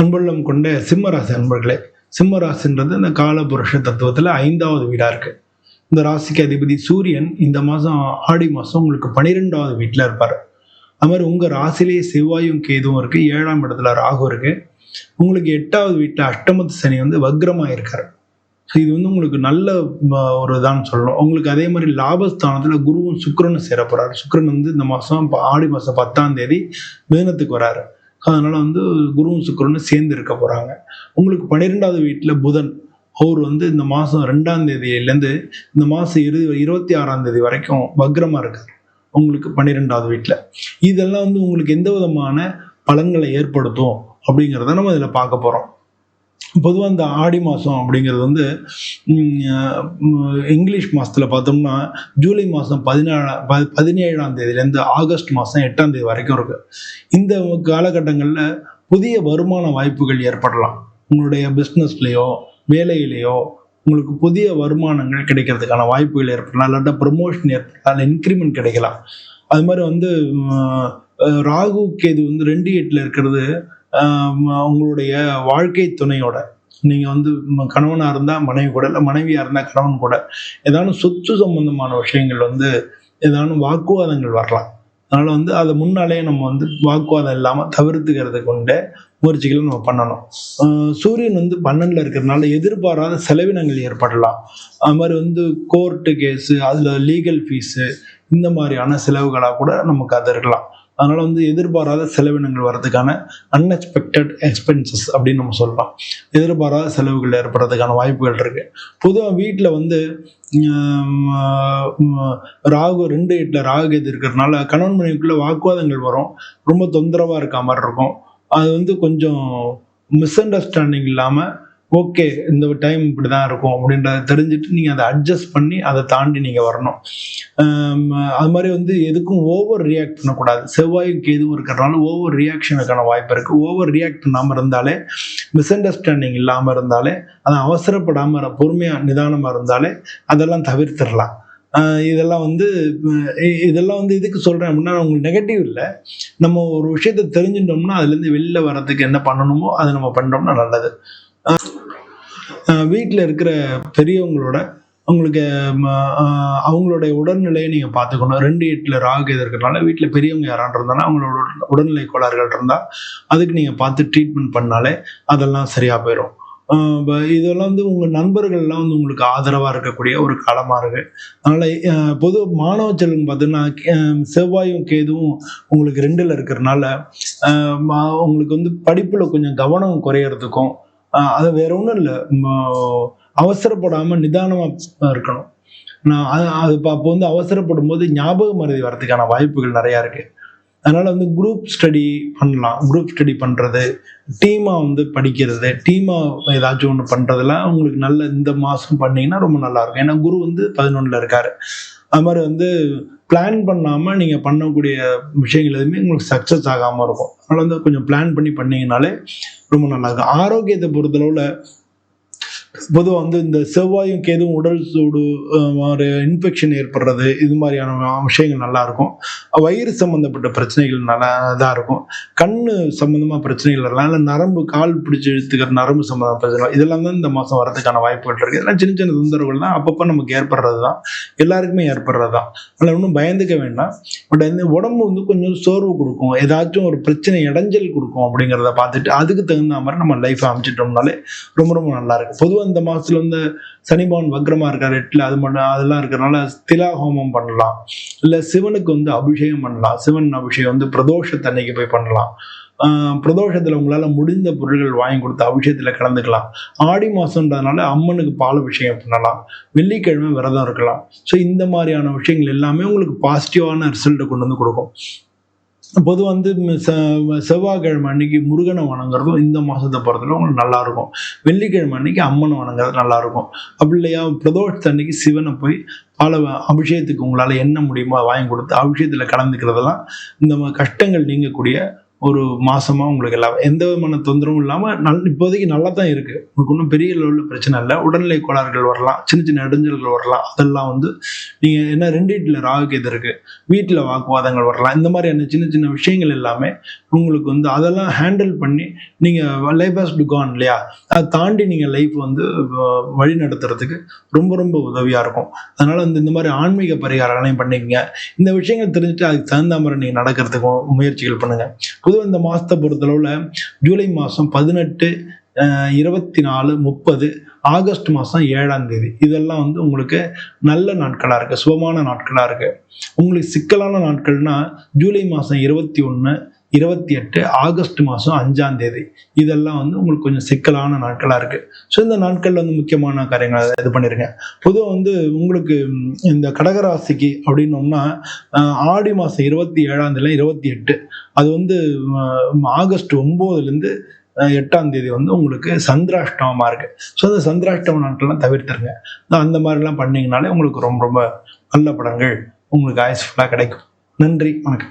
அன்புள்ளம் கொண்ட சிம்மராசி அன்பர்களே சிம்மராசின்றது இந்த காலபுருஷ தத்துவத்தில் ஐந்தாவது வீடாக இருக்கு. இந்த ராசிக்கு அதிபதி சூரியன் இந்த மாதம் ஆடி மாதம் உங்களுக்கு பன்னிரெண்டாவது வீட்டில் இருப்பார். அது மாதிரி உங்கள் ராசிலேயே செவ்வாயும் கேதுவும் இருக்குது ஏழாம் இடத்துல ராகு இருக்குது உங்களுக்கு எட்டாவது வீட்டில் அஷ்டமத்து சனி வந்து வக்ரமாக இருக்கார். ஸோ இது வந்து உங்களுக்கு நல்ல ஒரு இதான்னு சொல்லணும். உங்களுக்கு அதே மாதிரி லாபஸ்தானத்தில் குருவும் சுக்கரனும் சேர போகிறாரு சுக்கரன் வந்து இந்த மாதம் ஆடி மாதம் பத்தாம் தேதி மீனத்துக்கு வராரு. அதனால வந்து குருவும் சுக்கரனும் சேர்ந்து இருக்க போகிறாங்க உங்களுக்கு பன்னிரெண்டாவது வீட்டில் புதன் அவர் வந்து இந்த மாதம் ரெண்டாம் தேதியிலேருந்து இந்த மாதம் இரு இருபத்தி ஆறாம் தேதி வரைக்கும் வக்ரமாக இருக்குது உங்களுக்கு பன்னிரெண்டாவது வீட்டில் இதெல்லாம் வந்து உங்களுக்கு எந்த விதமான பலன்களை ஏற்படுத்தும் அப்படிங்கிறத நம்ம இதில் பார்க்க போகிறோம் பொதுவாக இந்த ஆடி மாதம் அப்படிங்கிறது வந்து இங்கிலீஷ் மாதத்தில் பார்த்தோம்னா ஜூலை மாதம் பதினேழா ப பதினேழாம் தேதியிலேருந்து ஆகஸ்ட் மாதம் எட்டாம் தேதி வரைக்கும் இருக்குது இந்த காலகட்டங்களில் புதிய வருமான வாய்ப்புகள் ஏற்படலாம். உங்களுடைய பிஸ்னஸ்லேயோ வேலையிலேயோ உங்களுக்கு புதிய வருமானங்கள் கிடைக்கிறதுக்கான வாய்ப்புகள் ஏற்படலாம். இல்லாட்டா ப்ரமோஷன் ஏற்படலாம். இன்க்ரிமெண்ட் கிடைக்கலாம். அது மாதிரி வந்து ராகு கேது வந்து ரெண்டு எட்டில் இருக்கிறது உங்களுடைய வாழ்க்கை துணையோட. நீங்கள் வந்து கணவனாக இருந்தால் மனைவி கூட இல்லை மனைவியாக இருந்தால் கணவன் கூட ஏதானும் சொத்து சம்பந்தமான விஷயங்கள் வந்து ஏதானும் வாக்குவாதங்கள் வரலாம். அதனால் வந்து அதை முன்னாலே நம்ம வந்து வாக்குவாதம் இல்லாமல் தவிர்த்துக்கிறது கொண்ட முயற்சிகளை நம்ம பண்ணணும். சூரியன் வந்து பன்னெண்டில் இருக்கிறதுனால எதிர்பாராத செலவினங்கள் ஏற்படலாம். அது மாதிரி வந்து கோர்ட்டு கேஸு அதில் லீகல் ஃபீஸு இந்த மாதிரியான செலவுகளாக கூட நமக்கு அது இருக்கலாம். அதனால் வந்து எதிர்பாராத செலவினங்கள் வர்றதுக்கான அன்எக்ஸ்பெக்டட் எக்ஸ்பென்சஸ் அப்படின்னு நம்ம சொல்லலாம். எதிர்பாராத செலவுகள் ஏற்படுறதுக்கான வாய்ப்புகள் இருக்குது பொதுவாக வீட்டில் வந்து ராகு ரெண்டு எட்டில் ராகு எது இருக்கிறதுனால கணவன் மனைவிக்குள்ள வாக்குவாதங்கள் வரும். ரொம்ப தொந்தரவாக இருக்க மாதிரி இருக்கும். அது வந்து கொஞ்சம் மிஸ் அண்டர்ஸ்டாண்டிங் இல்லாமல் ஓகே இந்த டைம் இப்படி தான் இருக்கும் அப்படின்றத தெரிஞ்சுட்டு நீங்கள் அதை அட்ஜஸ்ட் பண்ணி அதை தாண்டி நீங்கள் வரணும். அது மாதிரி வந்து எதுக்கும் ஓவர் ரியாக்ட் பண்ணக்கூடாது. செவ்வாயும் கேதுவும் இருக்கிறனாலும் ஓவர் ரியாக்ஷனுக்கான வாய்ப்பு இருக்குது ஓவர் ரியாக்ட் பண்ணாமல் இருந்தாலே மிஸ் அண்டர்ஸ்டாண்டிங் இல்லாமல் இருந்தாலே அதை அவசரப்படாமல் பொறுமையாக நிதானமாக இருந்தாலே அதெல்லாம் தவிர்த்திடலாம். இதெல்லாம் வந்து இதெல்லாம் வந்து இதுக்கு சொல்கிறேன் அப்படின்னா உங்களுக்கு நெகட்டிவ் இல்லை. நம்ம ஒரு விஷயத்த தெரிஞ்சுட்டோம்னா அதுலேருந்து வெளில வர்றதுக்கு என்ன பண்ணணுமோ அதை நம்ம பண்ணுறோம்னா நல்லது. வீட்டில் இருக்கிற பெரியவங்களோட உங்களுக்கு அவங்களுடைய உடல்நிலையை நீங்கள் பார்த்துக்கணும். ரெண்டு எட்டில் ராகு எது இருக்கிறனால வீட்டில் பெரியவங்க யாரான் இருந்தாலும் அவங்களோட உடல்நிலை கோளாறுகள் இருந்தால் அதுக்கு நீங்கள் பார்த்து ட்ரீட்மெண்ட் பண்ணாலே அதெல்லாம் சரியாக போயிடும் இதெல்லாம் வந்து உங்கள் நண்பர்கள்லாம் வந்து உங்களுக்கு ஆதரவாக இருக்கக்கூடிய ஒரு காலமாக இருக்குது அதனால் பொது மாணவ செல்வம் பார்த்தீங்கன்னா செவ்வாயும் கேதுவும் உங்களுக்கு ரெண்டில் இருக்கிறனால உங்களுக்கு வந்து படிப்பில் கொஞ்சம் கவனம் குறையிறதுக்கும் அது வேற ஒன்றும் இல்லை. அவசரப்படாமல் நிதானமாக இருக்கணும். நான் அது அப்போ வந்து அவசரப்படும் போது ஞாபக மருதி வரதுக்கான வாய்ப்புகள் நிறையா இருக்குது அதனால் வந்து குரூப் ஸ்டடி பண்ணலாம். குரூப் ஸ்டடி பண்ணுறது டீமாக வந்து படிக்கிறது டீமாக ஏதாச்சும் ஒன்று பண்ணுறதுலாம் உங்களுக்கு நல்ல இந்த மாதம் பண்ணிங்கன்னா ரொம்ப நல்லாயிருக்கும் ஏன்னா குரு வந்து பதினொன்றில் இருக்கார். அது மாதிரி வந்து பிளான் பண்ணாமல் நீங்கள் பண்ணக்கூடிய விஷயங்கள் எதுவுமே உங்களுக்கு சக்ஸஸ் ஆகாமல் இருக்கும். அதனால் வந்து கொஞ்சம் பிளான் பண்ணி பண்ணிங்கனாலே ரொம்ப நல்லாயிருக்கும் ஆரோக்கியத்தை பொறுத்தளவில் பொதுவாக வந்து இந்த செவ்வாயும் கேதும் உடல் சூடு ஒரு இன்ஃபெக்ஷன் ஏற்படுறது இது மாதிரியான விஷயங்கள் நல்லா இருக்கும். வயிறு சம்மந்தப்பட்ட பிரச்சனைகள் நல்லா இதாக இருக்கும். கண் சம்மந்தமாக பிரச்சனைகள் எல்லாம் இல்லை நரம்பு கால் பிடிச்சி இழுத்துக்கிற நரம்பு சம்மந்தமாக பிரச்சனை இதெல்லாம் தான் இந்த மாதம் வரதுக்கான வாய்ப்புகள் இருக்குது இதெல்லாம் சின்ன சின்ன தொந்தரவுகள்லாம் அப்பப்போ நமக்கு ஏற்படுறது தான். எல்லாருக்குமே ஏற்படுறது தான். அதில் ஒன்றும் பயந்துக்க வேண்டாம். பட் இந்த உடம்பு வந்து கொஞ்சம் சோர்வு கொடுக்கும். ஏதாச்சும் ஒரு பிரச்சனை இடைஞ்சல் கொடுக்கும் அப்படிங்கிறத பார்த்துட்டு அதுக்கு தகுந்த மாதிரி நம்ம லைஃப்பை அமைச்சிட்டோம்னாலே ரொம்ப ரொம்ப நல்லா இருக்கு பொதுவாக இந்த மாசத்துல வந்து சனிபவன் வக்ரமா இருக்கார் எட்டுல அது மட்டும் அதெல்லாம் இருக்கிறனால திலா ஹோமம் பண்ணலாம். இல்ல சிவனுக்கு வந்து அபிஷேகம் பண்ணலாம். சிவன் அபிஷேகம் வந்து பிரதோஷத்தன்னைக்கு போய் பண்ணலாம். பிரதோஷத்தில் உங்களால் முடிந்த பொருள்கள் வாங்கி கொடுத்து அபிஷேகத்தில் கலந்துக்கலாம். ஆடி மாதம்ன்றதுனால அம்மனுக்கு பால் அபிஷேகம் பண்ணலாம். வெள்ளிக்கிழமை விரதம் இருக்கலாம். ஸோ இந்த மாதிரியான விஷயங்கள் எல்லாமே உங்களுக்கு பாசிட்டிவான ரிசல்ட்டை கொண்டு வந்து கொடுக்கும். பொது வந்து செவ்வாய்க்கிழமை அன்னைக்கு முருகனை வணங்குறதும் இந்த மாதத்தை பொறுத்தவரை உங்களுக்கு நல்லாயிருக்கும். வெள்ளிக்கிழமை அன்னைக்கு அம்மனை வணங்குறது நல்லாயிருக்கும். அப்படி இல்லையா? பிரதோஷத்து அன்னைக்கு சிவனை போய் பல அபிஷேகத்துக்கு உங்களால் என்ன முடியுமோ வாங்கி கொடுத்து அபிஷேகத்தில் கலந்துக்கிறதெல்லாம் இந்த கஷ்டங்கள் நீங்கக்கூடிய ஒரு மாசமா உங்களுக்கு எல்லாம் எந்த விதமான தொந்தரவும் இல்லாமல் நல் இப்போதைக்கு நல்லா தான் இருக்கு. உங்களுக்கு ஒன்றும் பெரிய லெவலில் பிரச்சனை இல்லை. உடல்நிலை கோளாறுகள் வரலாம். சின்ன சின்ன இடைஞ்சல்கள் வரலாம். அதெல்லாம் வந்து நீங்கள் என்ன ரெண்டு வீட்டில் ராகு இது இருக்கு. வீட்டில் வாக்குவாதங்கள் வரலாம். இந்த மாதிரியான சின்ன சின்ன விஷயங்கள் எல்லாமே உங்களுக்கு வந்து அதெல்லாம் ஹேண்டில் பண்ணி நீங்கள் லைஃப் ஹாஸ் டு கான் இல்லையா? அதை தாண்டி நீங்கள் லைஃப் வந்து வழி நடத்துறதுக்கு ரொம்ப ரொம்ப உதவியாக இருக்கும். அதனால் வந்து இந்த மாதிரி ஆன்மீக பரிகாரங்களையும் பண்ணிக்கங்க. இந்த விஷயங்கள் தெரிஞ்சுட்டு அதுக்கு தகுந்த மாதிரி நீங்கள் நடக்கிறதுக்கும் முயற்சிகள் பண்ணுங்கள் பொதுவாக இந்த மாதத்தை பொறுத்தளவில் ஜூலை மாதம் பதினெட்டு இருபத்தி நாலு முப்பது ஆகஸ்ட் மாதம் ஏழாம் தேதி. இதெல்லாம் வந்து உங்களுக்கு நல்ல நாட்களாக இருக்குது சுபமான நாட்களாக இருக்குது உங்களுக்கு சிக்கலான நாட்கள்னால் ஜூலை மாதம் இருபத்தி ஒன்று இருபத்தி எட்டு ஆகஸ்ட் மாதம் அஞ்சாம் தேதி. இதெல்லாம் வந்து உங்களுக்கு கொஞ்சம் சிக்கலான நாட்களாக இருக்குது ஸோ இந்த நாட்களில் வந்து முக்கியமான காரியங்களை இது பண்ணிருங்க. பொதுவாக வந்து உங்களுக்கு இந்த கடகராசிக்கு அப்படின்னோம்னா ஆடி மாதம் இருபத்தி ஏழாம் தேதி இருபத்தி எட்டு. அது வந்து ஆகஸ்ட் ஒம்போதுலேருந்து எட்டாம் தேதி வந்து உங்களுக்கு சந்திராஷ்டமமாக இருக்கு. ஸோ அந்த சந்திராஷ்டம நாட்கள்லாம் தவிர்த்துருங்க. அந்த மாதிரிலாம் பண்ணிங்கனாலே உங்களுக்கு ரொம்ப ரொம்ப நல்ல படங்கள் உங்களுக்கு ஆயுஸ்ஃபுல்லாக கிடைக்கும். நன்றி வணக்கம்.